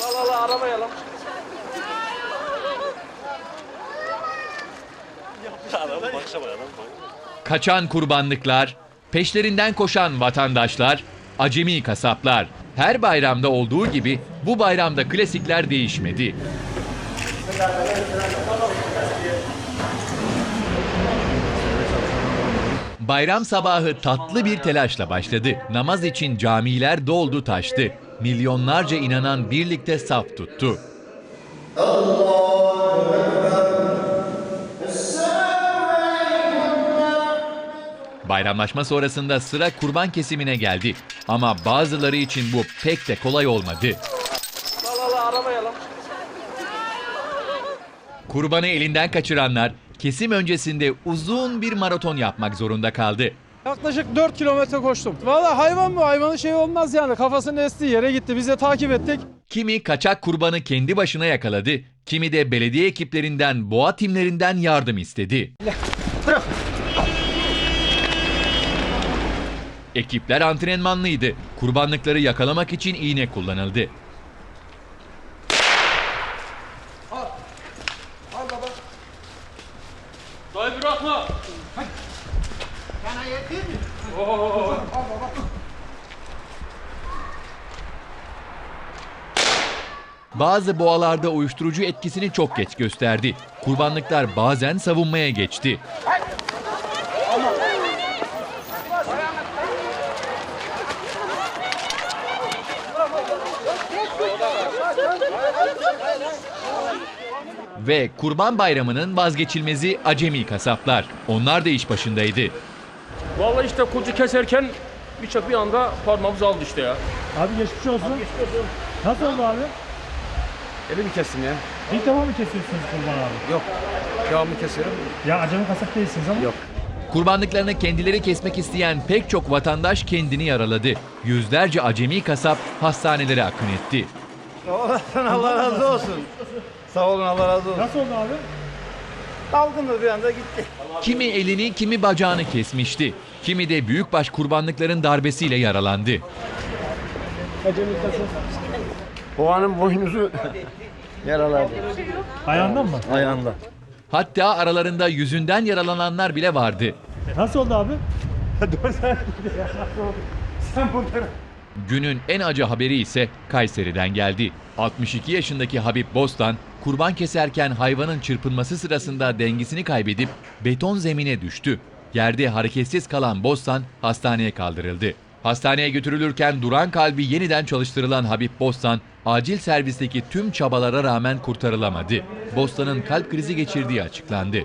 La la la arabaya lan. Kaçan kurbanlıklar, peşlerinden koşan vatandaşlar, acemi kasaplar. Her bayramda olduğu gibi bu bayramda klasikler değişmedi. Bayram sabahı tatlı bir telaşla başladı. Namaz için camiler doldu taştı. Milyonlarca inanan birlikte saf tuttu. Bayramlaşma sonrasında sıra kurban kesimine geldi. Ama bazıları için bu pek de kolay olmadı. Kurbanı elinden kaçıranlar kesim öncesinde uzun bir maraton yapmak zorunda kaldı. Yaklaşık 4 kilometre koştum. Valla hayvan mı? Hayvanın şeyi olmaz yani. Kafasının estiği yere gitti. Biz de takip ettik. Kimi kaçak kurbanı kendi başına yakaladı, kimi de belediye ekiplerinden, boğa timlerinden yardım istedi. Ekipler antrenmanlıydı. Kurbanlıkları yakalamak için iğne kullanıldı. Dayı bırakma. Bazı boğalarda uyuşturucu etkisini çok geç gösterdi. Kurbanlıklar bazen savunmaya geçti. Ve Kurban Bayramı'nın vazgeçilmezi acemi kasaplar. Onlar da iş başındaydı. Vallahi işte kuzu keserken bıçak bir anda parmağımızı aldı işte ya. Abi geçmiş olsun. Nasıl oldu abi? Elimi kestim ya. İlk defa mı kesiyorsunuz kurban abi? Yok. Devamlı kesiyorum. Ya acemi kasap değilsiniz ama. Yok. Kurbanlıklarını kendileri kesmek isteyen pek çok vatandaş kendini yaraladı. Yüzlerce acemi kasap hastanelere akın etti. Allah razı olsun. Sağ olun Allah razı olsun. Nasıl oldu abi? Dalgındı bir anda gitti. Kimi elini kimi bacağını kesmişti. Kimi de büyükbaş kurbanlıkların darbesiyle yaralandı. Boğanın boynuzu yaraladı. Ayağından mı? Ayağında. Hatta aralarında yüzünden yaralananlar bile vardı. Nasıl oldu abi? Sen bunları. Günün en acı haberi ise Kayseri'den geldi. 62 yaşındaki Habib Bostan, kurban keserken hayvanın çırpınması sırasında dengesini kaybedip beton zemine düştü. Yerde hareketsiz kalan Bostan hastaneye kaldırıldı. Hastaneye götürülürken duran kalbi yeniden çalıştırılan Habib Bostan, acil servisteki tüm çabalara rağmen kurtarılamadı. Bostan'ın kalp krizi geçirdiği açıklandı.